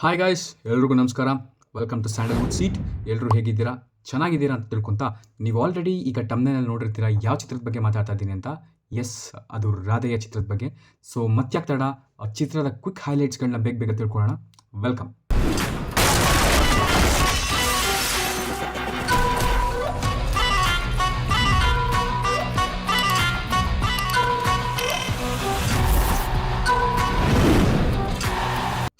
Hi guys ಎಲ್ರಿಗೂ ನಮಸ್ಕಾರ. Welcome to Sandalwood seat ಎಲ್ಲರೂ ಹೇಗಿದ್ದೀರಾ? ಚೆನ್ನಾಗಿದ್ದೀರಾ ಅಂತ ತಿಳ್ಕೊಂತ ನೀವು ಆಲ್ರೆಡಿ ಈಗ ಟಮ್ನಲ್ಲಿ ನೋಡಿರ್ತೀರಾ ಯಾವ ಚಿತ್ರದ ಬಗ್ಗೆ ಮಾತಾಡ್ತಾ ಇದ್ದೀನಿ ಅಂತ? ಎಸ್ ಅದು ರಾಧೆಯ ಚಿತ್ರದ ಬಗ್ಗೆ. ಸೊ ಮತ್ತೆ ತಡ, ಆ ಚಿತ್ರದ ಕ್ವಿಕ್ ಹೈಲೈಟ್ಸ್ಗಳನ್ನ ಬೇಗ ಬೇಗ ತಿಳ್ಕೊಳ್ಳೋಣ. ವೆಲ್ಕಮ್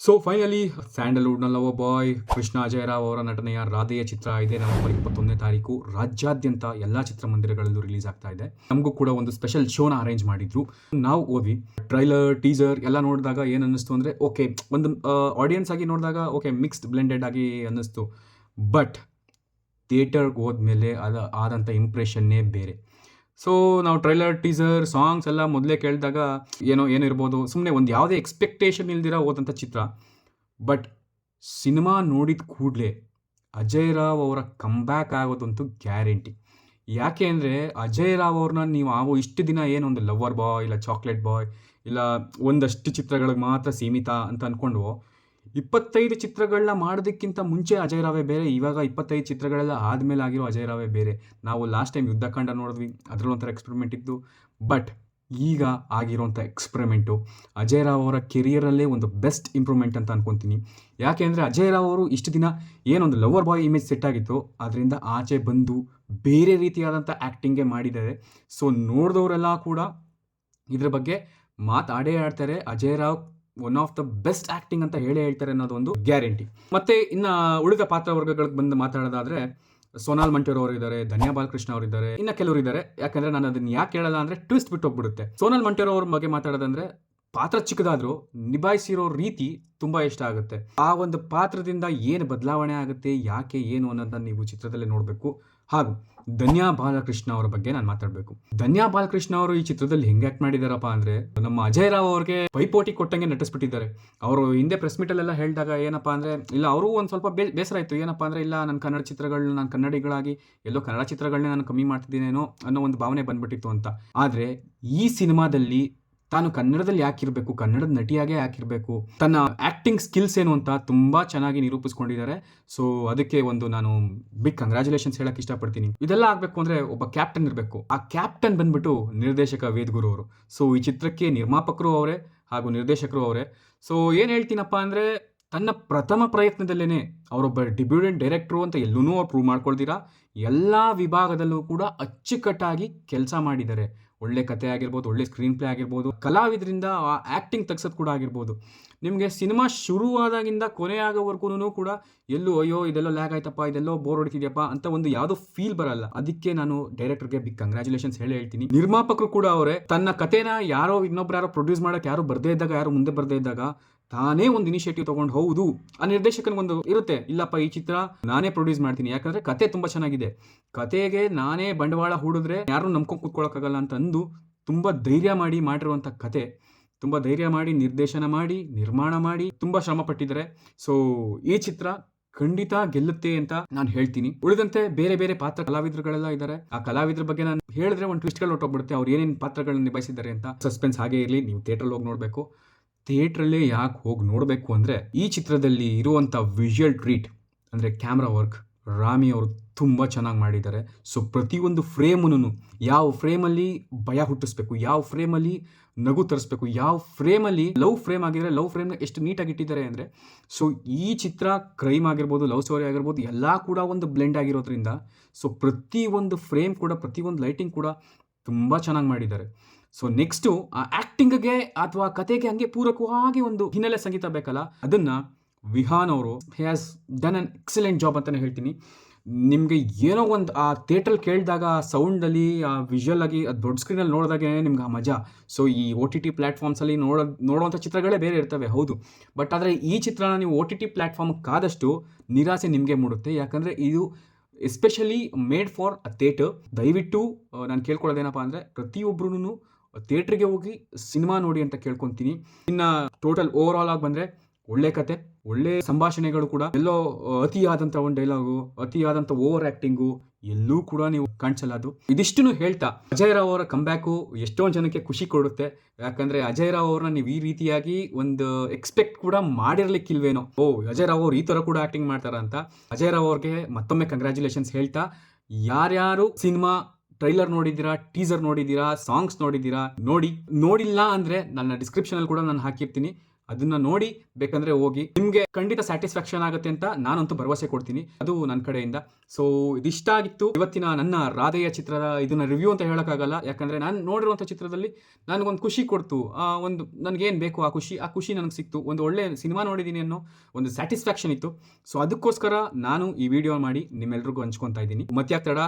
ಸೊ ಫೈನಲಿ ಸ್ಯಾಂಡಲ್ವುಡ್ನ ಲವ್ ಬಾಯ್ ಕೃಷ್ಣ ಅಜಯರಾವ್ ಅವರ ನಟನೆಯ ರಾಧೆಯ ಚಿತ್ರ ಇದೆ. ನವೆಂಬರ್ ಇಪ್ಪತ್ತೊಂದನೇ ತಾರೀಕು ರಾಜ್ಯಾದ್ಯಂತ ಎಲ್ಲ ಚಿತ್ರಮಂದಿರಗಳಲ್ಲೂ ರಿಲೀಸ್ ಆಗ್ತಾ ಇದೆ. ನಮಗೂ ಕೂಡ ಒಂದು ಸ್ಪೆಷಲ್ ಶೋನ ಅರೇಂಜ್ ಮಾಡಿದ್ರು. ನಾವು ಓದಿ ಟ್ರೈಲರ್ ಟೀಸರ್ ಎಲ್ಲ ನೋಡಿದಾಗ ಏನು ಅನ್ನಿಸ್ತು ಅಂದರೆ ಓಕೆ ಒಂದು ಆಡಿಯನ್ಸ್ ಆಗಿ ನೋಡಿದಾಗ ಓಕೆ ಮಿಕ್ಸ್ಡ್ ಬ್ಲೆಂಡೆಡ್ ಆಗಿ ಅನ್ನಿಸ್ತು. ಬಟ್ ಥಿಯೇಟರ್ಗೆ ಹೋದ್ಮೇಲೆ ಅದ ಆದಂಥ ಇಂಪ್ರೆಷನ್ನೇ ಬೇರೆ. ಸೊ ನಾವು ಟ್ರೈಲರ್ ಟೀಸರ್ ಸಾಂಗ್ಸ್ ಎಲ್ಲ ಮೊದಲೇ ಕೇಳಿದಾಗ ಏನೋ, ಏನಿರ್ಬೋದು ಸುಮ್ಮನೆ ಒಂದು ಯಾವುದೇ ಎಕ್ಸ್ಪೆಕ್ಟೇಷನ್ ಇಲ್ದಿರ ಹೋದಂಥ ಚಿತ್ರ. ಬಟ್ ಸಿನಿಮಾ ನೋಡಿದ ಕೂಡಲೇ ಅಜಯ್ ರಾವ್ ಅವರ ಕಂಬ್ಯಾಕ್ ಆಗೋದಂತೂ ಗ್ಯಾರಂಟಿ ಯಾಕೆ ಅಂದರೆ, ಅಜಯ್ ರಾವ್ ಅವ್ರನ್ನ ನೀವು ಆವು ಇಷ್ಟು ದಿನ ಏನು ಒಂದು ಲವರ್ ಬಾಯ್ ಇಲ್ಲ ಚಾಕ್ಲೇಟ್ ಬಾಯ್ ಇಲ್ಲ ಒಂದಷ್ಟು ಚಿತ್ರಗಳಿಗೆ ಮಾತ್ರ ಸೀಮಿತ ಅಂತ ಅಂದ್ಕೊಂಡು ಇಪ್ಪತ್ತೈದು ಚಿತ್ರಗಳನ್ನ ಮಾಡೋದಕ್ಕಿಂತ ಮುಂಚೆ ಅಜಯ್ ರಾವೆ ಬೇರೆ, ಇವಾಗ ಇಪ್ಪತ್ತೈದು ಚಿತ್ರಗಳೆಲ್ಲ ಆದಮೇಲೆ ಆಗಿರೋ ಅಜಯ್ ರಾವೆ ಬೇರೆ. ನಾವು ಲಾಸ್ಟ್ ಟೈಮ್ ಯುದ್ಧಕಾಂಡ ನೋಡಿದ್ವಿ ಅದರಲ್ಲೊಂಥರ ಎಕ್ಸ್ಪೆರಿಮೆಂಟ್ ಇತ್ತು. ಬಟ್ ಈಗ ಆಗಿರೋಂಥ ಎಕ್ಸ್ಪೆರಿಮೆಂಟು ಅಜಯ್ ರಾವ್ ಅವರ ಕೆರಿಯರಲ್ಲೇ ಒಂದು ಬೆಸ್ಟ್ ಇಂಪ್ರೂವ್ಮೆಂಟ್ ಅಂತ ಅನ್ಕೊತೀನಿ. ಯಾಕೆ ಅಂದರೆ ಅಜಯ್ ರಾವ್ ಅವರು ಇಷ್ಟು ದಿನ ಏನೊಂದು ಲವರ್ ಬಾಯ್ ಇಮೇಜ್ ಸೆಟ್ ಆಗಿತ್ತು, ಅದರಿಂದ ಆಚೆ ಬಂದು ಬೇರೆ ರೀತಿಯಾದಂಥ ಆ್ಯಕ್ಟಿಂಗೇ ಮಾಡಿದ್ದಾರೆ. ಸೊ ನೋಡಿದವರೆಲ್ಲ ಕೂಡ ಇದ್ರ ಬಗ್ಗೆ ಮಾತಾಡೇ ಆಡ್ತಾರೆ. Ajay Rao one of the best acting ಅಂತ ಹೇಳೇ ಹೇಳ್ತಾರೆ ಅನ್ನೋದು ಒಂದು ಗ್ಯಾರಂಟಿ ಮತ್ತೆ ಇನ್ನ ಉಳಿದ ಪಾತ್ರ ವರ್ಗಗಳಿಗೆ ಬಂದು ಮಾತಾಡೋದಾದ್ರೆ ಸೋನಾಲ್ ಮಂಟೇರ್ ಅವರು ಇದ್ದಾರೆ ಧನ್ಯಾ ಬಾಲಕೃಷ್ಣ ಅವರು ಇದ್ದಾರೆ ಇನ್ನ ಕೆಲವರು ಇದ್ದಾರೆ ಯಾಕಂದ್ರೆ ನಾನು ಅದನ್ನ ಯಾಕೆ ಹೇಳಲ್ಲ ಅಂದ್ರೆ ಟ್ವಿಸ್ಟ್ ಬಿಟ್ಟು ಹೋಗ್ಬಿಡುತ್ತೆ. ಸೋನಾಲ್ ಮಂಟೇರ್ ಅವ್ರ ಬಗ್ಗೆ ಮಾತಾಡೋದಂದ್ರೆ ಪಾತ್ರ ಚಿಕ್ಕದಾದ್ರೂ ನಿಭಾಯಿಸಿರೋ ರೀತಿ ತುಂಬಾ ಇಷ್ಟ ಆಗುತ್ತೆ. ಆ ಒಂದು ಪಾತ್ರದಿಂದ ಏನು ಬದಲಾವಣೆ ಆಗುತ್ತೆ, ಯಾಕೆ ಏನು ಅನ್ನೋದನ್ನ ನೀವು ಚಿತ್ರದಲ್ಲಿ ನೋಡಬೇಕು. ಹಾಗೂ ಧನ್ಯಾ ಬಾಲಕೃಷ್ಣ ಅವರ ಬಗ್ಗೆ ನಾನು ಮಾತಾಡಬೇಕು. ಧನ್ಯಾ ಬಾಲಕೃಷ್ಣ ಅವರು ಈ ಚಿತ್ರದಲ್ಲಿ ಹೆಂಗೆ ಆಕ್ಟ್ ಮಾಡಿದಾರಪ್ಪ ಅಂದ್ರೆ, ನಮ್ಮ ಅಜಯ್ ರಾವ್ ಅವ್ರಿಗೆ ಪೈಪೋಟಿ ಕೊಟ್ಟಂಗೆ ನಟಿಸ್ಬಿಟ್ಟಿದ್ದಾರೆ. ಅವರು ಹಿಂದೆ ಪ್ರೆಸ್ ಮೀಟ್ ಅಲ್ಲೆಲ್ಲ ಹೇಳಿದಾಗ ಏನಪ್ಪಾ ಅಂದ್ರೆ, ಇಲ್ಲ ಅವರು ಒಂದು ಸ್ವಲ್ಪ ಬೇಸರ ಆಯ್ತು. ಏನಪ್ಪಾ ಅಂದ್ರೆ, ಇಲ್ಲ ನನ್ನ ಕನ್ನಡ ಚಿತ್ರಗಳನ್ನ ನಾನು ಕನ್ನಡಿಗಳಾಗಿ ಎಲ್ಲೋ ಕನ್ನಡ ಚಿತ್ರಗಳನ್ನೇ ನಾನು ಕಮ್ಮಿ ಮಾಡ್ತಿದ್ದೇನೇನೋ ಅನ್ನೋ ಒಂದು ಭಾವನೆ ಬಂದ್ಬಿಟ್ಟಿತ್ತು ಅಂತ. ಆದ್ರೆ ಈ ಸಿನಿಮಾದಲ್ಲಿ ತಾನು ಕನ್ನಡದಲ್ಲಿ ಯಾಕಿರಬೇಕು, ಕನ್ನಡದ ನಟಿಯಾಗೆ ಯಾಕಿರಬೇಕು, ತನ್ನ ಆ್ಯಕ್ಟಿಂಗ್ ಸ್ಕಿಲ್ಸ್ ಏನು ಅಂತ ತುಂಬ ಚೆನ್ನಾಗಿ ನಿರೂಪಿಸ್ಕೊಂಡಿದ್ದಾರೆ. ಸೊ ಅದಕ್ಕೆ ಒಂದು ನಾನು ಬಿಗ್ ಕಂಗ್ರ್ಯಾಚುಲೇಷನ್ಸ್ ಹೇಳಕ್ಕೆ ಇಷ್ಟಪಡ್ತೀನಿ. ಇದೆಲ್ಲ ಆಗಬೇಕು ಅಂದರೆ ಒಬ್ಬ ಕ್ಯಾಪ್ಟನ್ ಇರಬೇಕು. ಆ ಕ್ಯಾಪ್ಟನ್ ಬಂದ್ಬಿಟ್ಟು ನಿರ್ದೇಶಕ ವೇದ್ಗುರು ಅವರು. ಸೊ ಈ ಚಿತ್ರಕ್ಕೆ ನಿರ್ಮಾಪಕರು ಅವರೇ ಹಾಗೂ ನಿರ್ದೇಶಕರು ಅವರೇ. ಸೊ ಏನು ಹೇಳ್ತೀನಪ್ಪ ಅಂದರೆ, ತನ್ನ ಪ್ರಥಮ ಪ್ರಯತ್ನದಲ್ಲೇ ಅವರೊಬ್ಬ ಡಿಬ್ಯೂಡೆಂಟ್ ಡೈರೆಕ್ಟ್ರು ಅಂತ ಎಲ್ಲೂ ಅವ್ರು ಪ್ರೂವ್ ಮಾಡ್ಕೊಳ್ತೀರಾ? ಎಲ್ಲ ವಿಭಾಗದಲ್ಲೂ ಕೂಡ ಅಚ್ಚುಕಟ್ಟಾಗಿ ಕೆಲಸ ಮಾಡಿದ್ದಾರೆ. ಒಳ್ಳೆ ಕತೆ ಆಗಿರ್ಬೋದು, ಒಳ್ಳೆ ಸ್ಕ್ರೀನ್ ಪ್ಲೇ ಆಗಿರ್ಬೋದು, ಕಲಾವಿದರಿಂದ ಆ್ಯಕ್ಟಿಂಗ್ ತೆಗ್ಸೋದು ಕೂಡ ಆಗಿರ್ಬೋದು. ನಿಮಗೆ ಸಿನಿಮಾ ಶುರುವಾದಾಗಿಂದ ಕೊನೆ ಆಗೋವರೆಗೂ ಕೂಡ ಎಲ್ಲೂ ಅಯ್ಯೋ, ಇದೆಲ್ಲ ಲ್ಯಾಗ್ ಆಯ್ತಪ್ಪ, ಇದೆಲ್ಲೋ ಬೋರ್ ಹೊಡಿತಿದ್ಯಪ್ಪ ಅಂತ ಒಂದು ಯಾವುದೋ ಫೀಲ್ ಬರಲ್ಲ. ಅದಕ್ಕೆ ನಾನು ಡೈರೆಕ್ಟರ್ಗೆ ಬಿಗ್ ಕಂಗ್ರ್ಯಾಚುಲೇಷನ್ಸ್ ಹೇಳಿ ಹೇಳ್ತೀನಿ. ನಿರ್ಮಾಪಕರು ಕೂಡ ಅವರೇ, ತನ್ನ ಕತೆನ ಯಾರೋ ಇನ್ನೊಬ್ರು ಯಾರೋ ಪ್ರೊಡ್ಯೂಸ್ ಮಾಡೋಕೆ ಯಾರು ಬರದೇ ಇದ್ದಾಗ, ಯಾರು ಮುಂದೆ ಬರದೇ ಇದ್ದಾಗ ತಾನೇ ಒಂದು ಇನಿಷಿಯೇಟಿವ್ ತಗೊಂಡು ಹೌದು. ಆ ನಿರ್ದೇಶಕನಿಗೊಂದು ಇರುತ್ತೆ, ಇಲ್ಲಪ್ಪ ಈ ಚಿತ್ರ ನಾನೇ ಪ್ರೊಡ್ಯೂಸ್ ಮಾಡ್ತೀನಿ. ಯಾಕಂದ್ರೆ ಕತೆ ತುಂಬಾ ಚೆನ್ನಾಗಿದೆ. ಕತೆಗೆ ನಾನೇ ಬಂಡವಾಳ ಹೂಡಿದ್ರೆ ಯಾರು ನಂಬ್ಕೊಂಡು ಕೂತ್ಕೊಳ್ಳೋಕ್ಕಾಗಲ್ಲ ಅಂತ ಅಂದು ತುಂಬಾ ಧೈರ್ಯ ಮಾಡಿ ಮಾಡಿರುವಂಥ ಕತೆ. ತುಂಬಾ ಧೈರ್ಯ ಮಾಡಿ, ನಿರ್ದೇಶನ ಮಾಡಿ, ನಿರ್ಮಾಣ ಮಾಡಿ ತುಂಬಾ ಶ್ರಮ ಪಟ್ಟಿದ್ದಾರೆ. ಸೊ ಈ ಚಿತ್ರ ಖಂಡಿತ ಗೆಲ್ಲುತ್ತೆ ಅಂತ ನಾನು ಹೇಳ್ತೀನಿ. ಉಳಿದಂತೆ ಬೇರೆ ಬೇರೆ ಪಾತ್ರ ಕಲಾವಿದರುಗಳೆಲ್ಲ ಇದ್ದಾರೆ. ಆ ಕಲಾವಿದರ ಬಗ್ಗೆ ನಾನು ಹೇಳಿದ್ರೆ ಒಂದು ಟ್ವಿಸ್ಟ್ಗಳು ಹೊಟ್ಟೋಗ್ಬಿಡುತ್ತೆ ಅವ್ರು ಏನೇನು ಪಾತ್ರಗಳನ್ನ ನಿಭಾಯಿಸಿದ್ದಾರೆ ಅಂತ. ಸಸ್ಪೆನ್ಸ್ ಹಾಗೆ ಇರಲಿ, ನೀವು ಥಿಯೇಟ್ರಲ್ಲಿ ಹೋಗಿ ನೋಡಬೇಕು. ಥಿಯೇಟ್ರಲ್ಲೇ ಯಾಕೆ ಹೋಗಿ ನೋಡಬೇಕು ಅಂದರೆ ಈ ಚಿತ್ರದಲ್ಲಿ ಇರುವಂಥ ವಿಜುವಲ್ ಟ್ರೀಟ್ ಅಂದರೆ ಕ್ಯಾಮ್ರಾ ವರ್ಕ್ ರಾಮಿ ಅವರು ತುಂಬ ಚೆನ್ನಾಗಿ ಮಾಡಿದ್ದಾರೆ. ಸೊ ಪ್ರತಿಯೊಂದು ಫ್ರೇಮನ್ನು ಯಾವ ಫ್ರೇಮಲ್ಲಿ ಭಯ ಹುಟ್ಟಿಸ್ಬೇಕು, ಯಾವ ಫ್ರೇಮಲ್ಲಿ ನಗು ತರಿಸ್ಬೇಕು, ಯಾವ ಫ್ರೇಮಲ್ಲಿ ಲವ್ ಫ್ರೇಮ್ ಆಗಿದ್ರೆ ಲವ್ ಫ್ರೇಮ್ನ ಎಷ್ಟು ನೀಟಾಗಿ ಇಟ್ಟಿದ್ದಾರೆ ಅಂದರೆ ಸೊ ಈ ಚಿತ್ರ ಕ್ರೈಮ್ ಆಗಿರ್ಬೋದು ಲವ್ ಸ್ಟೋರಿ ಆಗಿರ್ಬೋದು, ಎಲ್ಲ ಕೂಡ ಒಂದು ಬ್ಲೆಂಡ್ ಆಗಿರೋದ್ರಿಂದ ಸೊ ಪ್ರತಿಯೊಂದು ಫ್ರೇಮ್ ಕೂಡ, ಪ್ರತಿಯೊಂದು ಲೈಟಿಂಗ್ ಕೂಡ ತುಂಬ ಚೆನ್ನಾಗಿ ಮಾಡಿದ್ದಾರೆ. ಸೊ ನೆಕ್ಸ್ಟು ಆ ಆ್ಯಕ್ಟಿಂಗ್ಗೆ ಅಥವಾ ಕತೆಗೆ ಹಂಗೆ ಪೂರಕವಾಗಿ ಒಂದು ಹಿನ್ನೆಲೆ ಸಂಗೀತ ಬೇಕಲ್ಲ? ಅದನ್ನು ವಿಹಾನ್ ಅವರು has done an excellent job ಅಂತಲೇ ಹೇಳ್ತೀನಿ. ನಿಮಗೆ ಏನೋ ಒಂದು, ಆ ಥಿಯೇಟ್ರಲ್ಲಿ ಕೇಳಿದಾಗ, ಆ ಸೌಂಡಲ್ಲಿ ಆ ವಿಜುವಲ್ ಆಗಿ, ಆ ದೊಡ್ಡ ಸ್ಕ್ರೀನಲ್ಲಿ ನೋಡಿದಾಗ ನಿಮ್ಗೆ ಆ ಮಜಾ. ಸೊ ಈ ಒ ಟಿ ಟಿ ಪ್ಲ್ಯಾಟ್ಫಾರ್ಮ್ಸಲ್ಲಿ ನೋಡೋ ನೋಡುವಂಥ ಚಿತ್ರಗಳೇ ಬೇರೆ ಇರ್ತವೆ, ಹೌದು. ಬಟ್ ಆದರೆ ಈ ಚಿತ್ರನ ನೀವು ಒ ಟಿ ಟಿ ಪ್ಲ್ಯಾಟ್ಫಾರ್ಮ್ಗಾದಷ್ಟು ನಿರಾಸೆ ನಿಮಗೆ ಮೂಡುತ್ತೆ. ಯಾಕಂದರೆ ಇದು especially made for a theatre ದಯವಿಟ್ಟು ನಾನು ಕೇಳ್ಕೊಳ್ಳೋದೇನಪ್ಪ ಅಂದರೆ ಪ್ರತಿಯೊಬ್ಬರೂ ಥಿಯೇಟ್ರಿಗೆ ಹೋಗಿ ಸಿನಿಮಾ ನೋಡಿ ಅಂತ ಕೇಳ್ಕೊತೀನಿ. ಇನ್ನು ಟೋಟಲ್ ಓವರ್ ಆಲ್ ಆಗಿ ಬಂದರೆ ಒಳ್ಳೆ ಕತೆ, ಒಳ್ಳೆ ಸಂಭಾಷಣೆಗಳು ಕೂಡ. ಎಲ್ಲೋ ಅತಿಯಾದಂಥ ಒಂದು ಡೈಲಾಗು ಅತಿಯಾದಂಥ ಓವರ್ ಆ್ಯಕ್ಟಿಂಗು ಎಲ್ಲೂ ಕೂಡ ನೀವು ಕಾಣಿಸಲ್ಲ ಅದು ಇದಿಷ್ಟು ಹೇಳ್ತಾ, ಅಜಯ್ ರಾವ್ ಅವರ ಕಂಬ್ಯಾಕು ಎಷ್ಟೊಂದು ಜನಕ್ಕೆ ಖುಷಿ ಕೊಡುತ್ತೆ. ಯಾಕಂದ್ರೆ ಅಜಯ್ ರಾವ್ ಅವ್ರನ್ನ ನೀವು ಈ ರೀತಿಯಾಗಿ ಒಂದು ಎಕ್ಸ್ಪೆಕ್ಟ್ ಕೂಡ ಮಾಡಿರ್ಲಿಕ್ಕಿಲ್ವೇನೋ. ಓ, ಅಜಯ್ ರಾವ್ ಅವ್ರು ಈ ಥರ ಕೂಡ ಆ್ಯಕ್ಟಿಂಗ್ ಮಾಡ್ತಾರ ಅಂತ ಅಜಯ್ ರಾವ್ ಅವ್ರಿಗೆ ಮತ್ತೊಮ್ಮೆ ಕಂಗ್ರ್ಯಾಚುಲೇಷನ್ಸ್ ಹೇಳ್ತಾ, ಯಾರ್ಯಾರು ಸಿನಿಮಾ ಟ್ರೈಲರ್ ನೋಡಿದ್ದೀರಾ, ಟೀಸರ್ ನೋಡಿದ್ದೀರಾ, ಸಾಂಗ್ಸ್ ನೋಡಿದ್ದೀರಾ, ನೋಡಿ, ನೋಡಿಲ್ಲ ಅಂದ್ರೆ ನನ್ನ ಡಿಸ್ಕ್ರಿಪ್ಷನ್ ಅಲ್ಲಿ ಕೂಡ ನಾನು ಹಾಕಿರ್ತೀನಿ. ಅದನ್ನ ನೋಡಿ ಬೇಕಂದ್ರೆ ಹೋಗಿ. ನಿಮ್ಗೆ ಖಂಡಿತ ಸ್ಯಾಟಿಸ್ಫ್ಯಾಕ್ಷನ್ ಆಗುತ್ತೆ ಅಂತ ನಾನಂತೂ ಭರವಸೆ ಕೊಡ್ತೀನಿ. ಅದು ನನ್ನ ಕಡೆಯಿಂದ. ಸೊ ಇದಿಷ್ಟ ಆಗಿತ್ತು. ಇವತ್ತಿನ ನನ್ನ ರಾಧೆಯ ಚಿತ್ರದ ಇದನ್ನ ರಿವ್ಯೂ ಅಂತ ಹೇಳೋಕ್ಕಾಗಲ್ಲ. ಯಾಕಂದ್ರೆ ನಾನು ನೋಡಿರುವಂಥ ಚಿತ್ರದಲ್ಲಿ ನನಗೊಂದು ಖುಷಿ ಕೊಡ್ತು. ಆ ಒಂದು, ನನಗೇನು ಬೇಕು ಆ ಖುಷಿ? ಆ ಖುಷಿ ನನಗೆ ಸಿಕ್ತು. ಒಂದು ಒಳ್ಳೆ ಸಿನಿಮಾ ನೋಡಿದ್ದೀನಿ ಅನ್ನೋ ಒಂದು ಸ್ಯಾಟಿಸ್ಫ್ಯಾಕ್ಷನ್ ಇತ್ತು. ಸೊ ಅದಕ್ಕೋಸ್ಕರ ನಾನು ಈ ವಿಡಿಯೋ ಮಾಡಿ ನಿಮ್ಮೆಲ್ರಿಗೂ ಹಂಚ್ಕೊತಾ ಇದ್ದೀನಿ. ಮತ್ತೆ ತಡ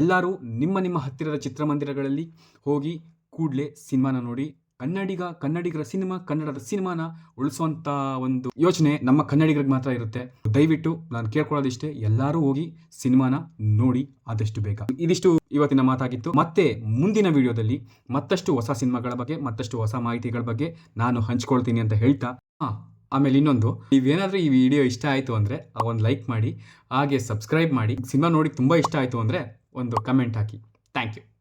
ಎಲ್ಲರೂ ನಿಮ್ಮ ನಿಮ್ಮ ಹತ್ತಿರದ ಚಿತ್ರಮಂದಿರಗಳಲ್ಲಿ ಹೋಗಿ ಕೂಡಲೇ ಸಿನಿಮಾನ ನೋಡಿ ಕನ್ನಡಿಗ, ಕನ್ನಡಿಗರ ಸಿನಿಮಾ, ಕನ್ನಡದ ಸಿನಿಮಾನ ಉಳಿಸುವಂತ ಒಂದು ಯೋಚನೆ ನಮ್ಮ ಕನ್ನಡಿಗರಿಗೆ ಮಾತ್ರ ಇರುತ್ತೆ. ದಯವಿಟ್ಟು ನಾನು ಕೇಳ್ಕೊಳ್ಳೋದಿಷ್ಟೇ, ಎಲ್ಲರೂ ಹೋಗಿ ಸಿನಿಮಾನ ನೋಡಿ ಆದಷ್ಟು ಬೇಗ. ಇದಿಷ್ಟು ಇವತ್ತಿನ ಮಾತಾಗಿತ್ತು. ಮತ್ತೆ ಮುಂದಿನ ವಿಡಿಯೋದಲ್ಲಿ ಮತ್ತಷ್ಟು ಹೊಸ ಸಿನಿಮಾಗಳ ಬಗ್ಗೆ, ಮತ್ತಷ್ಟು ಹೊಸ ಮಾಹಿತಿಗಳ ಬಗ್ಗೆ ನಾನು ಹಂಚ್ಕೊಳ್ತೀನಿ ಅಂತ ಹೇಳ್ತಾ, ಹಾ, ಆಮೇಲೆ ಇನ್ನೊಂದು. ನೀವೇನಾದರೂ ಈ ವಿಡಿಯೋ ಇಷ್ಟ ಆಯಿತು ಅಂದರೆ ಒಂದು ಲೈಕ್ ಮಾಡಿ, ಹಾಗೆ ಸಬ್ಸ್ಕ್ರೈಬ್ ಮಾಡಿ. ಸಿನಿಮಾ ನೋಡಿ ತುಂಬ ಇಷ್ಟ ಆಯಿತು ಅಂದರೆ ಒಂದು ಕಮೆಂಟ್ ಹಾಕಿ. Thank you.